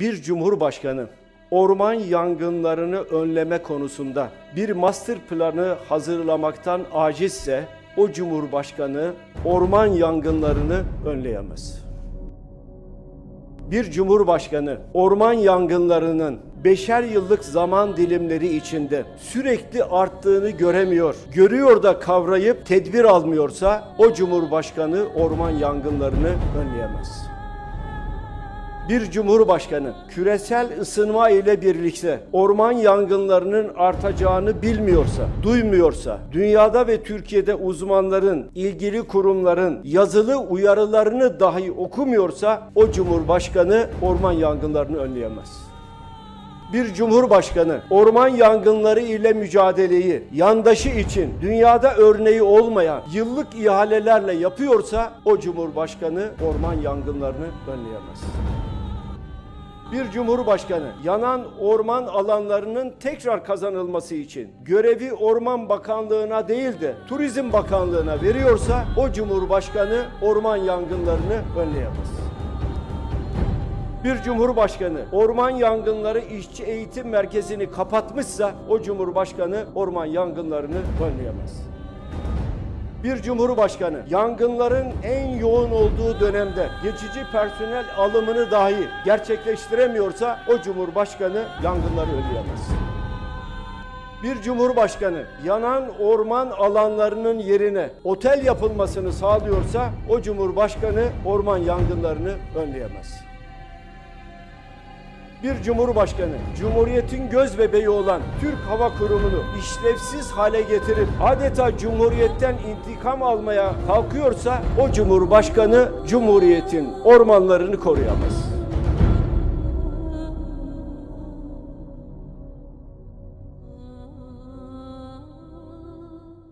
bir cumhurbaşkanı orman yangınlarını önleme konusunda bir master planı hazırlamaktan acizse o cumhurbaşkanı orman yangınlarını önleyemez. Bir cumhurbaşkanı orman yangınlarının beşer yıllık zaman dilimleri içinde sürekli arttığını göremiyor, görüyor da kavrayıp tedbir almıyorsa o cumhurbaşkanı orman yangınlarını önleyemez. Bir cumhurbaşkanı küresel ısınma ile birlikte orman yangınlarının artacağını bilmiyorsa, duymuyorsa, dünyada ve Türkiye'de uzmanların, ilgili kurumların yazılı uyarılarını dahi okumuyorsa o cumhurbaşkanı orman yangınlarını önleyemez bir cumhurbaşkanı orman yangınları ile mücadeleyi yandaşı için dünyada örneği olmayan yıllık ihalelerle yapıyorsa o cumhurbaşkanı orman yangınlarını önleyemez. Bir cumhurbaşkanı yanan orman alanlarının tekrar kazanılması için görevi Orman Bakanlığı'na değil de Turizm Bakanlığı'na veriyorsa o cumhurbaşkanı orman yangınlarını önleyemez. Bir cumhurbaşkanı orman yangınları işçi eğitim merkezini kapatmışsa o cumhurbaşkanı orman yangınlarını önleyemez. Bir cumhurbaşkanı yangınların en yoğun olduğu dönemde geçici personel alımını dahi gerçekleştiremiyorsa o cumhurbaşkanı yangınları önleyemez. Bir cumhurbaşkanı yanan orman alanlarının yerine otel yapılmasını sağlıyorsa o cumhurbaşkanı orman yangınlarını önleyemez bir cumhurbaşkanı Cumhuriyet'in göz bebeği olan Türk Hava Kurumu'nu işlevsiz hale getirip adeta Cumhuriyet'ten intikam almaya kalkıyorsa o cumhurbaşkanı Cumhuriyet'in ormanlarını koruyamaz.